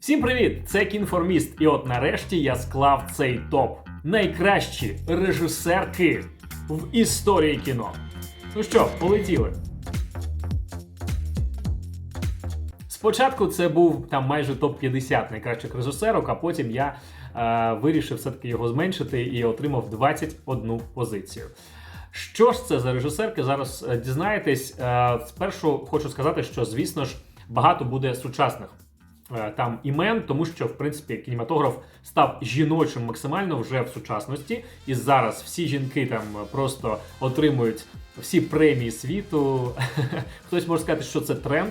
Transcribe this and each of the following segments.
Всім привіт! Це Кінформіст. І от нарешті я склав цей топ. Найкращі режисерки в історії кіно. Ну що, полетіли. Спочатку це був там майже топ-50 найкращих режисерок, а потім я е, вирішив все-таки його зменшити і отримав 21 позицію. Що ж це за режисерки? Зараз е, дізнаєтесь. Е, спершу хочу сказати, що звісно ж багато буде сучасних там імен, тому що в принципі кінематограф став жіночим максимально вже в сучасності, і зараз всі жінки там просто отримують всі премії світу. Хтось може сказати, що це тренд.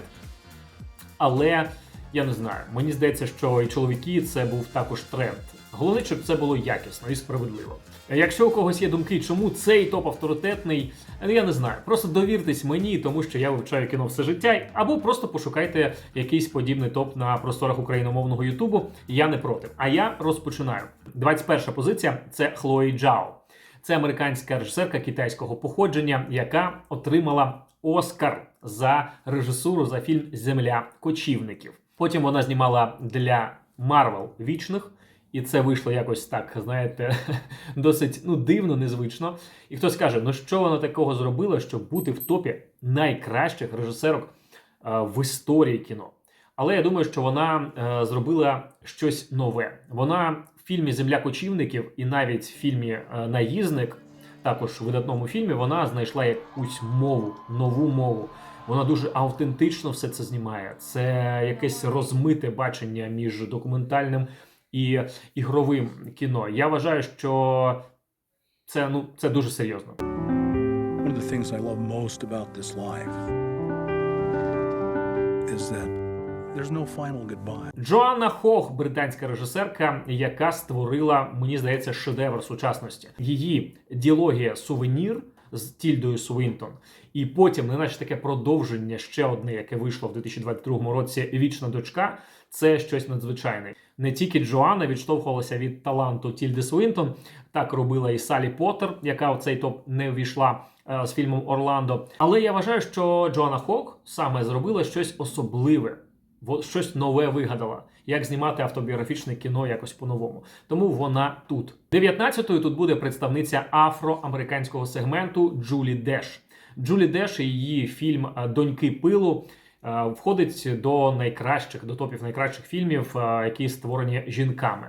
Але я не знаю, мені здається, що і чоловіки це був також тренд. Головне, щоб це було якісно і справедливо. Якщо у когось є думки, чому цей топ авторитетний, я не знаю. Просто довіртесь мені, тому що я вивчаю кіно все життя, або просто пошукайте якийсь подібний топ на просторах україномовного Ютубу. Я не проти. А я розпочинаю. 21 позиція це Хлої Джао. Це американська режисерка китайського походження, яка отримала Оскар за режисуру за фільм Земля кочівників. Потім вона знімала для Марвел вічних. І це вийшло якось так, знаєте, досить ну, дивно, незвично. І хтось каже, ну що вона такого зробила, щоб бути в топі найкращих режисерок е, в історії кіно. Але я думаю, що вона е, зробила щось нове. Вона в фільмі Земля кочівників і навіть в фільмі е, Наїзник, також в видатному фільмі, вона знайшла якусь мову, нову мову. Вона дуже автентично все це знімає. Це якесь розмите бачення між документальним і ігровим кіно. Я вважаю, що це ну це дуже серйозно. One of the things I love most about this life is that there's no final goodbye. Джоанна Хох, британська режисерка, яка створила, мені здається, шедевр сучасності. Її діалогія сувенір з Тільдою Суінтон, і потім, неначе таке продовження ще одне, яке вийшло в 2022 році. Вічна дочка. Це щось надзвичайне. Не тільки Джоанна відштовхувалася від таланту Тільди Суінтон, так робила і Салі Поттер, яка в цей топ не ввійшла е, з фільмом Орландо. Але я вважаю, що Джоанна Хок саме зробила щось особливе. Щось нове вигадала, як знімати автобіографічне кіно якось по-новому. Тому вона тут. 19-ю тут буде представниця афроамериканського сегменту Джулі Деш. Джулі Деш і її фільм е, Доньки пилу е, входить до найкращих, до топів найкращих фільмів, е, які створені жінками.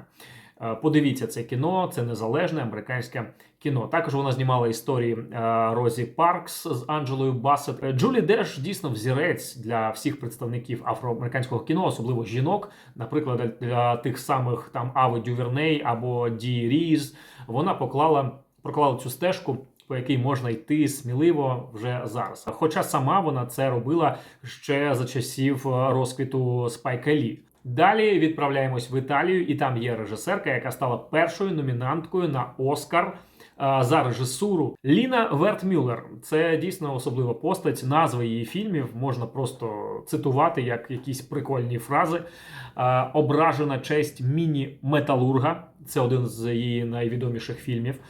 Подивіться це кіно, це незалежне американське кіно. Також вона знімала історії е, Розі Паркс з Анджелою Басет. Е, Джулі Деш дійсно взірець для всіх представників афроамериканського кіно, особливо жінок. Наприклад, для тих самих там Ави Дюверней або Ді Різ. Вона поклала проклала цю стежку. По якій можна йти сміливо вже зараз. Хоча сама вона це робила ще за часів е, розквіту Спайка Лі. Далі відправляємось в Італію, і там є режисерка, яка стала першою номінанткою на Оскар за режисуру. Ліна Вертмюллер. Це дійсно особлива постать. Назви її фільмів можна просто цитувати як якісь прикольні фрази. Ображена честь міні-металурга. Це один з її найвідоміших фільмів.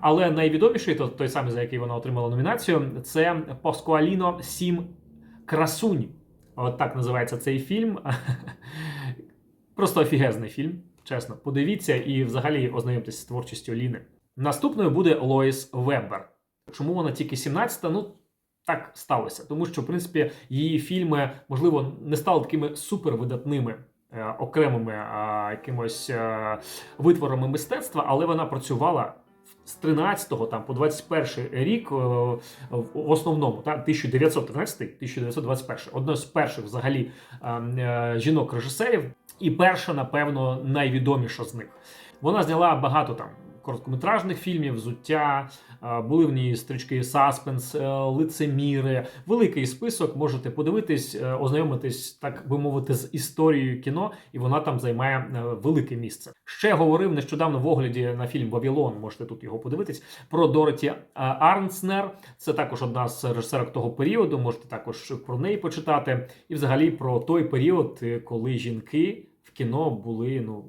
Але найвідоміший, то той самий, за який вона отримала номінацію, це Паскуаліно Сім Красунь. От так називається цей фільм. Просто офігезний фільм. Чесно, подивіться і взагалі ознайомтеся з творчістю Ліни. Наступною буде Лоїс Веббер. Чому вона тільки 17-та? Ну так сталося. Тому що, в принципі, її фільми, можливо, не стали такими супервидатними. е, Окремими а, якимось е, витворами мистецтва, але вона працювала з 13 там по 21 рік е, в основному та 1913-1921. Одна з перших взагалі е, е, жінок-режисерів, і перша, напевно, найвідоміша з них. Вона зняла багато там короткометражних фільмів, взуття, е, були в ній стрічки Саспенс, е, лицеміри. Великий список. Можете подивитись, е, ознайомитись, так би мовити, з історією кіно, і вона там займає велике місце. Ще говорив нещодавно в огляді на фільм Вавілон. Можете тут його подивитись. Про Дороті Арнснер. Це також одна з режисерок того періоду. Можете також про неї почитати. І взагалі про той період, коли жінки в кіно були, ну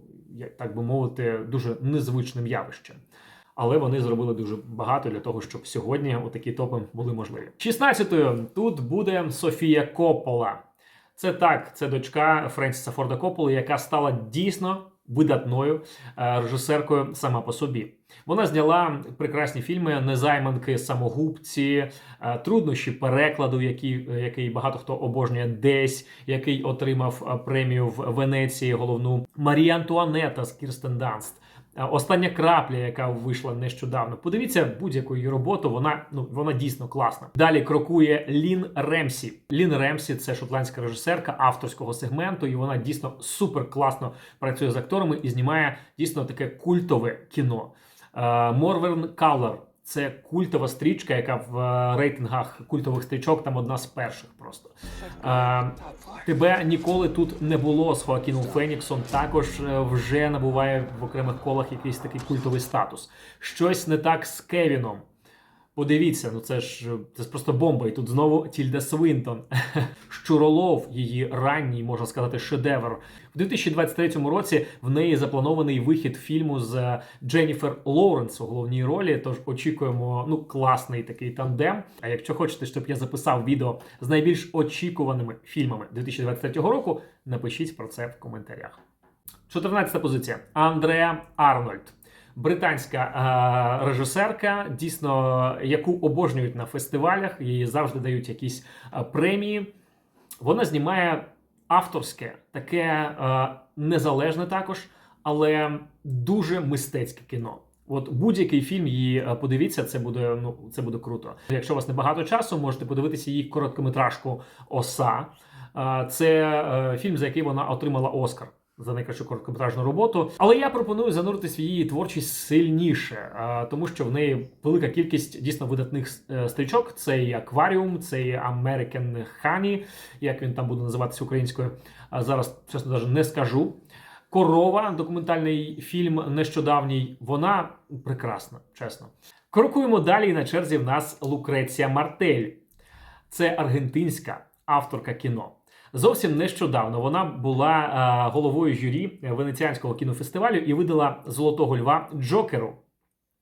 так би мовити, дуже незвичним явищем. Але вони зробили дуже багато для того, щоб сьогодні отакі топи були можливі. 16-ю тут буде Софія Коппола. Це так, це дочка Френсіса Форда Копполи, яка стала дійсно видатною е, режисеркою сама по собі. Вона зняла прекрасні фільми Незайманки, самогубці, е, труднощі перекладу, які, який багато хто обожнює десь, який отримав е, премію в Венеції, головну Марія Антуанета з Кірстен Данст. Е, Остання крапля, яка вийшла нещодавно. Подивіться будь-яку її роботу. Вона ну вона дійсно класна. Далі крокує Лін Ремсі. Лін Ремсі це шотландська режисерка авторського сегменту, і вона дійсно супер класно працює з акторами і знімає дійсно таке культове кіно. Морвен Каллер це культова стрічка, яка в е, рейтингах культових стрічок там одна з перших просто. Е, Тебе ніколи тут не було з Хоакіном Феніксом. Також е, вже набуває в окремих колах якийсь такий культовий статус. Щось не так з Кевіном. Подивіться, ну це ж це ж просто бомба. І тут знову Тільда Свинтон. Щуролов, її ранній, можна сказати, шедевр. В 2023 році в неї запланований вихід фільму з Дженніфер Лоуренс у головній ролі. Тож очікуємо ну класний такий тандем. А якщо хочете, щоб я записав відео з найбільш очікуваними фільмами 2023 року, напишіть про це в коментарях. 14 позиція Андреа Арнольд. Британська е, режисерка, дійсно, яку обожнюють на фестивалях, їй завжди дають якісь е, премії. Вона знімає авторське, таке е, незалежне також, але дуже мистецьке кіно. От будь-який фільм її подивіться, це буде ну це буде круто. Якщо у вас небагато часу, можете подивитися її короткометражку Оса. Це фільм, за який вона отримала Оскар за найкращу короткометражну роботу. Але я пропоную зануритись в її творчість сильніше, тому що в неї велика кількість дійсно видатних е, стрічок. Це і акваріум, це і American Honey, як він там буде називатися українською. Зараз чесно навіть не скажу. Корова, документальний фільм нещодавній, вона прекрасна, чесно. Крокуємо далі. На черзі в нас Лукреція Мартель. Це аргентинська авторка кіно. Зовсім нещодавно вона була е, головою журі Венеціанського кінофестивалю і видала Золотого Льва Джокеру.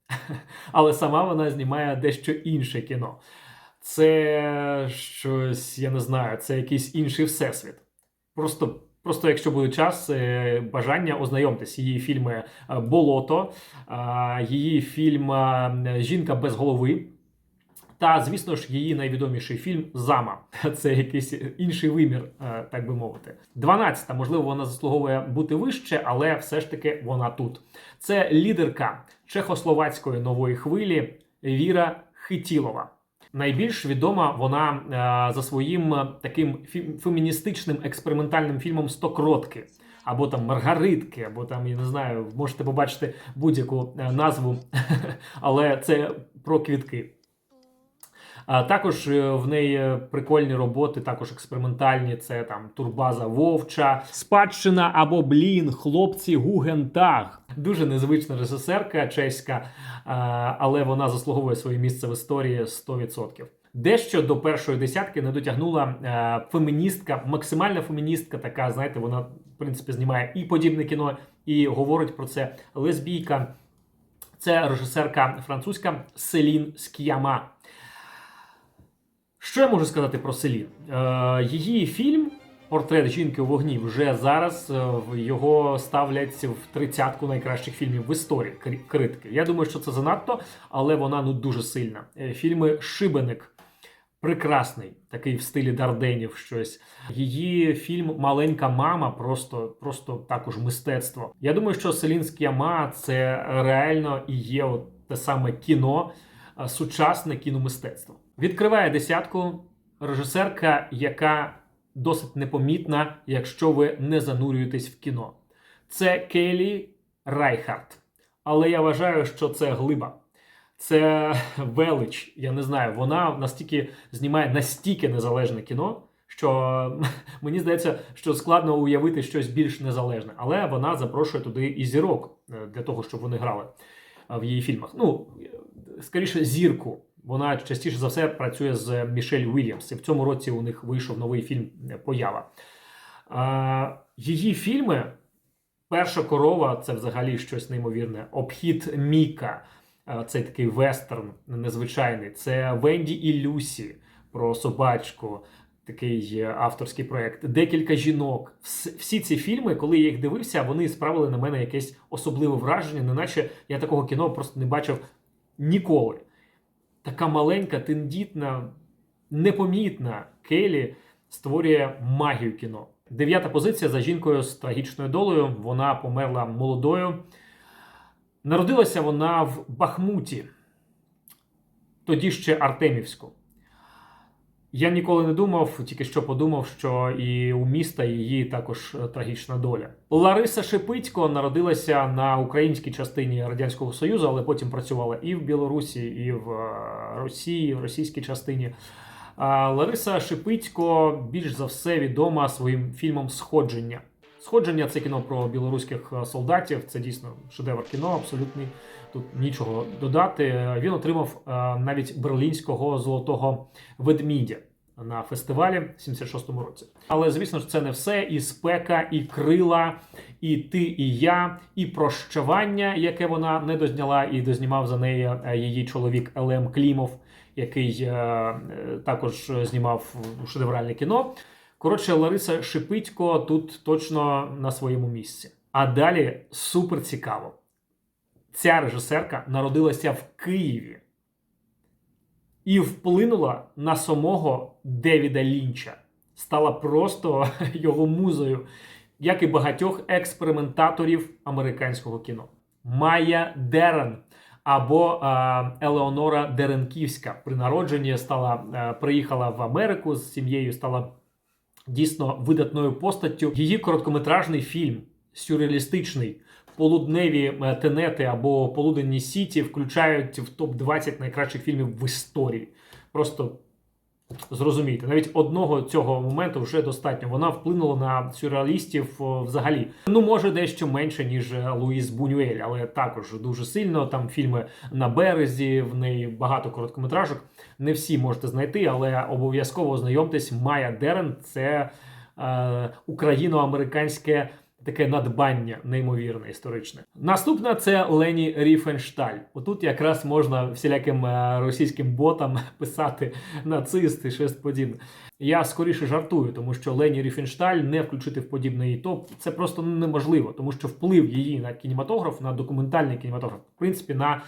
Але сама вона знімає дещо інше кіно. Це щось, я не знаю, це якийсь інший всесвіт. Просто, просто якщо буде час, е, бажання ознайомтесь. Її фільми е, Болото, її фільм Жінка без голови. Та, звісно ж, її найвідоміший фільм Зама. Це якийсь інший вимір, е, так би мовити. 12-та, можливо, вона заслуговує бути вище, але все ж таки вона тут. Це лідерка чехословацької нової хвилі Віра Хитілова. Найбільш відома вона е, за своїм таким феміністичним експериментальним фільмом Стокротки. Або там Маргаритки, або там, я не знаю, можете побачити будь-яку е, назву, але це про квітки. А також е, в неї прикольні роботи, також експериментальні. Це там Турбаза Вовча, Спадщина або Блін, хлопці Гугентаг. Дуже незвична режисерка чеська, але вона заслуговує своє місце в історії 100%. Дещо до першої десятки не дотягнула е, феміністка, максимальна феміністка, така, знаєте, вона в принципі знімає і подібне кіно, і говорить про це лесбійка. Це режисерка французька Селін Скіяма. Що я можу сказати про Селін? Е, її фільм Портрет жінки у вогні вже зараз е, його ставлять в тридцятку найкращих фільмів в історії кри- критики. Я думаю, що це занадто, але вона ну дуже сильна. Е, Фільми Шибеник. Прекрасний, такий в стилі Дарденів щось. Її фільм Маленька мама просто, просто також мистецтво. Я думаю, що Селінська яма це реально і є от те саме кіно, сучасне кіномистецтво. Відкриває десятку режисерка, яка досить непомітна, якщо ви не занурюєтесь в кіно. Це Келі Райхард. Але я вважаю, що це глиба. Це велич. Я не знаю. Вона настільки знімає настільки незалежне кіно, що мені здається, що складно уявити щось більш незалежне. Але вона запрошує туди і зірок е, для того, щоб вони грали е, в її фільмах. Ну, е, скоріше, зірку. Вона частіше за все працює з Мішель Уільямс. І в цьому році у них вийшов новий фільм е, Поява. Її фільми Перша корова це взагалі щось неймовірне. Обхід Міка. Е, Цей такий вестерн незвичайний. Це Венді і Люсі про собачку. такий е, авторський проект. Декілька жінок. Всі ці фільми, коли я їх дивився, вони справили на мене якесь особливе враження, неначе я такого кіно просто не бачив ніколи. Така маленька, тендітна, непомітна Келі створює магію кіно. Дев'ята позиція за жінкою з трагічною долею. Вона померла молодою. Народилася вона в Бахмуті, тоді ще Артемівську. Я ніколи не думав, тільки що подумав, що і у міста її також е, трагічна доля. Лариса Шепитько народилася на українській частині Радянського Союзу, але потім працювала і в Білорусі, і в Росії, Росії, в російській частині. Лариса Шепитько більш за все відома своїм фільмом Сходження. Сходження це кіно про білоруських е, солдатів. Це дійсно шедевр кіно, абсолютний. Тут нічого додати. Він отримав е, навіть берлінського золотого ведмідя на фестивалі в 76-му році. Але звісно ж, це не все. І спека, і крила, і ти, і я, і прощавання, яке вона не дозняла, і дознімав за неї е, її чоловік Елем Клімов, який також знімав шедевральне кіно. Коротше, Лариса Шипитько тут точно на своєму місці. А далі супер цікаво. Ця режисерка народилася в Києві і вплинула на самого Девіда Лінча. Стала просто його музою, як і багатьох експериментаторів американського кіно. Майя Дерен або е, Елеонора Деренківська при народженні стала, е, приїхала в Америку з сім'єю, стала дійсно видатною постаттю. Її короткометражний фільм, сюрреалістичний, полудневі е, тенети або полуденні сіті включають в топ 20 найкращих фільмів в історії. Просто зрозумійте, навіть одного цього моменту вже достатньо. Вона вплинула на сюрреалістів взагалі. Ну, може, дещо менше, ніж е, Луїс Бунюель, але також дуже сильно. Там фільми на березі, в неї багато короткометражок. Не всі можете знайти, але обов'язково ознайомтесь. Майя Дерен це е, україно-американське таке надбання неймовірне історичне. Наступна це Лені Ріфеншталь. Отут якраз можна всіляким е, російським ботам писати нацист і щось подібне. Я скоріше жартую, тому що Лені Ріфеншталь не включити в подібний топ це просто неможливо, тому що вплив її на кінематограф, на документальний кінематограф, в принципі, на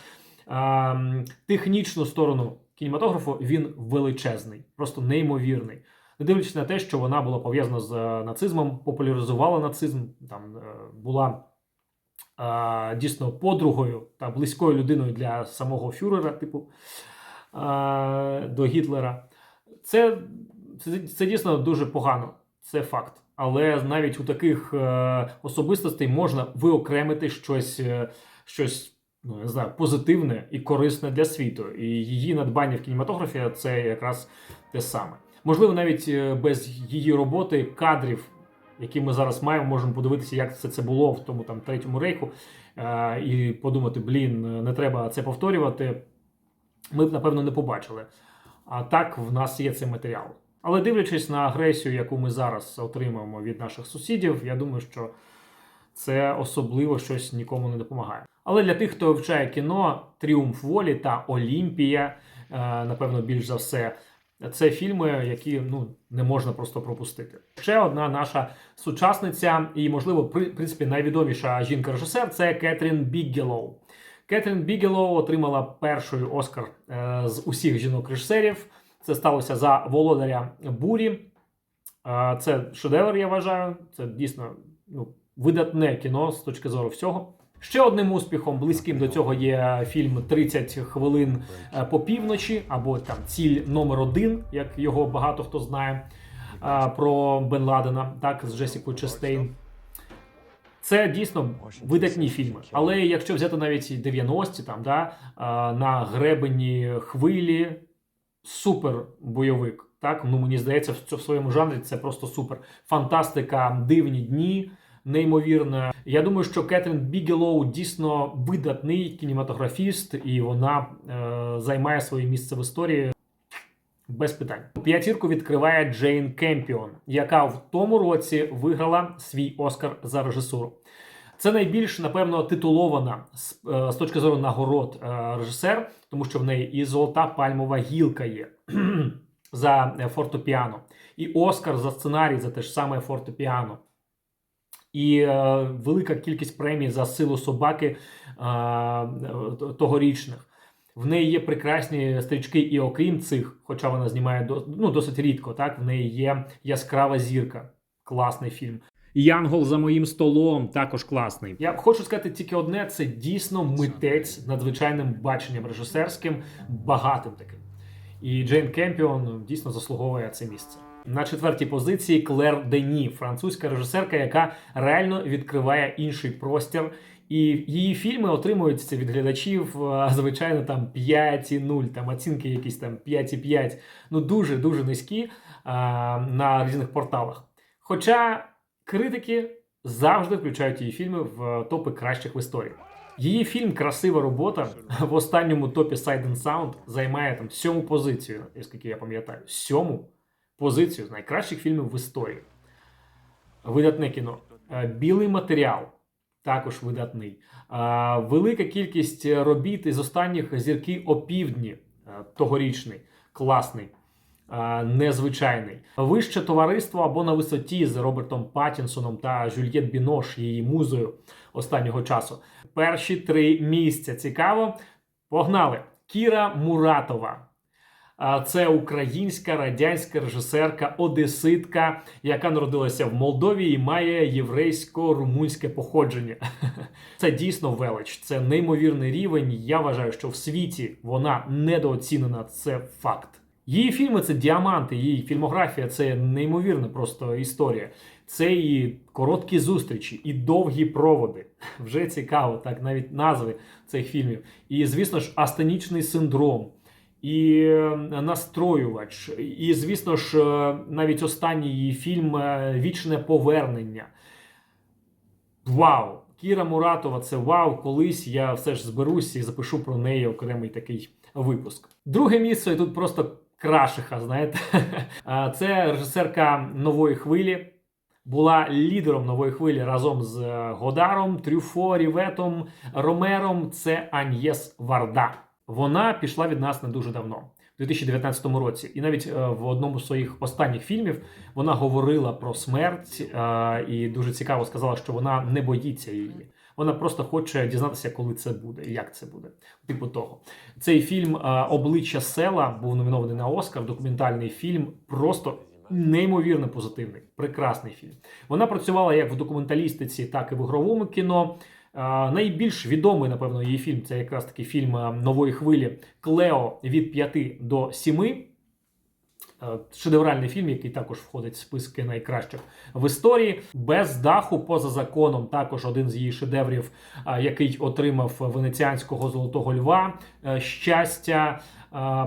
е, технічну сторону кінематографу він величезний, просто неймовірний. Не дивлячись на те, що вона була пов'язана з е, нацизмом, популяризувала нацизм, там е, була е, дійсно подругою та близькою людиною для самого фюрера, типу е, до Гітлера. Це, це, це дійсно дуже погано, це факт. Але навіть у таких е, особистостей можна виокремити щось, е, щось ну, не знаю, позитивне і корисне для світу. І її надбання в кінематографі це якраз те саме. Можливо, навіть е, без її роботи кадрів, які ми зараз маємо, можемо подивитися, як це, це було в тому там третьому рейху, е, і подумати: блін, не треба це повторювати. Ми б, напевно, не побачили. А так, в нас є цей матеріал. Але дивлячись на агресію, яку ми зараз отримуємо від наших сусідів, я думаю, що це особливо щось нікому не допомагає. Але для тих, хто вивчає кіно, Тріумф волі та Олімпія, е, напевно, більш за все, це фільми, які ну не можна просто пропустити. Ще одна наша сучасниця, і, можливо, при принципі, найвідоміша жінка-режисер це Кетрін Біггелоу. Кетрін Біггелоу отримала перший Оскар е, з усіх жінок-режисерів. Це сталося за володаря бурі. Е, Це шедевр, я вважаю. Це дійсно ну, видатне кіно з точки зору всього. Ще одним успіхом, близьким до цього, є фільм «30 хвилин е, по півночі, або там ціль номер один, як його багато хто знає, е, про Бен Ладена, так, з Джесікою Честейн. Це дійсно видатні фільми. Але якщо взяти навіть і 90-ті, там, да, е, на гребені хвилі, супер бойовик. Так, ну мені здається, цьому- в своєму жанрі це просто супер. Фантастика, дивні дні, неймовірно. Я думаю, що Кетрін Бігелоу дійсно видатний кінематографіст, і вона е, займає своє місце в історії. Без питань. П'ятірку відкриває Джейн Кемпіон, яка в тому році виграла свій Оскар за режисуру. Це найбільш, напевно, титулована з, е, точки зору нагород е, режисер, тому що в неї і золота пальмова гілка є. за фортепіано, і Оскар за сценарій за те ж саме фортепіано. І е, велика кількість премій за силу собаки е, тогорічних. В неї є прекрасні стрічки, і окрім цих, хоча вона знімає ну, досить рідко, так в неї є яскрава зірка. Класний фільм. Янгол за моїм столом також класний. Я хочу сказати тільки одне: це дійсно митець з надзвичайним баченням режисерським, багатим таким. І Джейн Кемпіон дійсно заслуговує це місце. На четвертій позиції Клер Дені, французька режисерка, яка реально відкриває інший простір. І її фільми отримують від глядачів, е, звичайно, там 5,0, там оцінки якісь там 5,5, ну дуже дуже низькі а, на різних порталах. Хоча критики завжди включають її фільми в топи кращих в історії. Її фільм Красива робота в останньому топі Sight and Sound займає там сьому позицію, оскільки я пам'ятаю, сьому позицію з найкращих фільмів в історії. Видатне кіно. Е, Білий матеріал також видатний. Е, Велика кількість робіт із останніх зірки опівдні е, тогорічний, класний. Незвичайний вище товариство або на висоті з Робертом Паттінсоном та Жюльєт Бінош, її музою останнього часу. Перші три місця цікаво. Погнали! Кіра Муратова. Це українська радянська режисерка, одеситка, яка народилася в Молдові і має єврейсько-румунське походження. Це дійсно велич, це неймовірний рівень. Я вважаю, що в світі вона недооцінена. Це факт. Її фільми це діаманти, її фільмографія це неймовірна просто історія. Це і короткі зустрічі, і довгі проводи. Вже цікаво, так навіть назви цих фільмів. І, звісно ж, астенічний синдром і е, настроювач, і, звісно ж, е, навіть останній її фільм е, Вічне повернення. Вау! Кіра Муратова, це вау! Колись я все ж зберусь і запишу про неї окремий такий випуск. Друге місце і тут просто крашиха, знаєте. Це режисерка нової хвилі. Була лідером нової хвилі разом з Годаром, Трюфо, Ріветом, Ромером. Це Аньєс Варда. Вона пішла від нас не дуже давно, у 2019 році. І навіть е, в одному з своїх останніх фільмів вона говорила про смерть е, і дуже цікаво сказала, що вона не боїться її. Вона просто хоче дізнатися, коли це буде як це буде. Типу того. Цей фільм е, Обличчя села був номінований на Оскар. Документальний фільм просто неймовірно позитивний, прекрасний фільм. Вона працювала як в документалістиці, так і в ігровому кіно. Найбільш відомий, напевно, її фільм це якраз таки фільм е, нової хвилі Клео від 5 до 7. Е, Шедевральний фільм, який також входить в списки найкращих в історії. Без даху поза законом. Також один з її шедеврів, який отримав венеціанського золотого льва. Е, Щастя.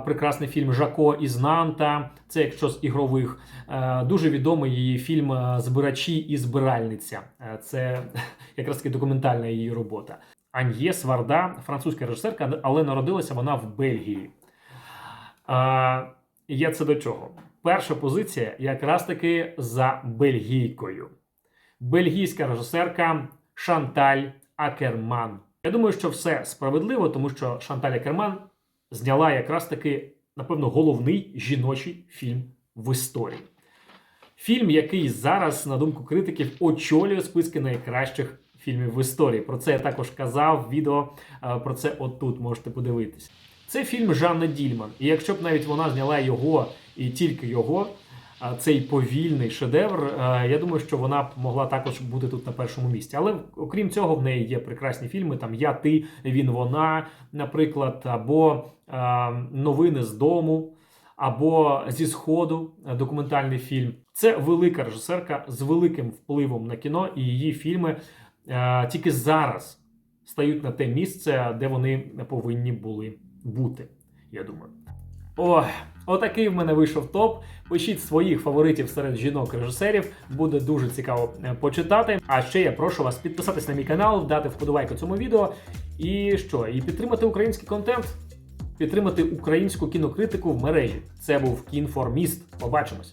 Прекрасний фільм Жако із Нанта. Це якщо з ігрових. Е, Дуже відомий її фільм е, Збирачі і збиральниця. Е, Це якраз таки документальна її робота. Аньєс Варда, французька режисерка, але народилася вона в Бельгії. Я це до чого? Перша позиція якраз таки за бельгійкою. Бельгійська режисерка Шанталь Акерман. Я думаю, що все справедливо, тому що Шанталь Акерман зняла якраз таки, напевно, головний жіночий фільм в історії. Фільм, який зараз, на думку критиків, очолює списки найкращих фільмів в історії. Про це я також казав. Відео е, про це отут можете подивитись. Це фільм Жанна Дільман. І якщо б навіть вона зняла його і тільки його, цей повільний шедевр, е, я думаю, що вона б могла також бути тут на першому місці. Але окрім цього, в неї є прекрасні фільми: там Я, ти, він, вона, наприклад, або е, Новини з дому, або зі сходу е, документальний фільм. Це велика режисерка з великим впливом на кіно, і її фільми тільки зараз стають на те місце, де вони повинні були бути. Я думаю. Ой, отакий в мене вийшов топ. Пишіть своїх фаворитів серед жінок-режисерів. Буде дуже цікаво е, почитати. А ще я прошу вас підписатись на мій канал, дати вподобайку цьому відео. І що? І підтримати український контент, підтримати українську кінокритику в мережі. Це був Кінформіст. Побачимось.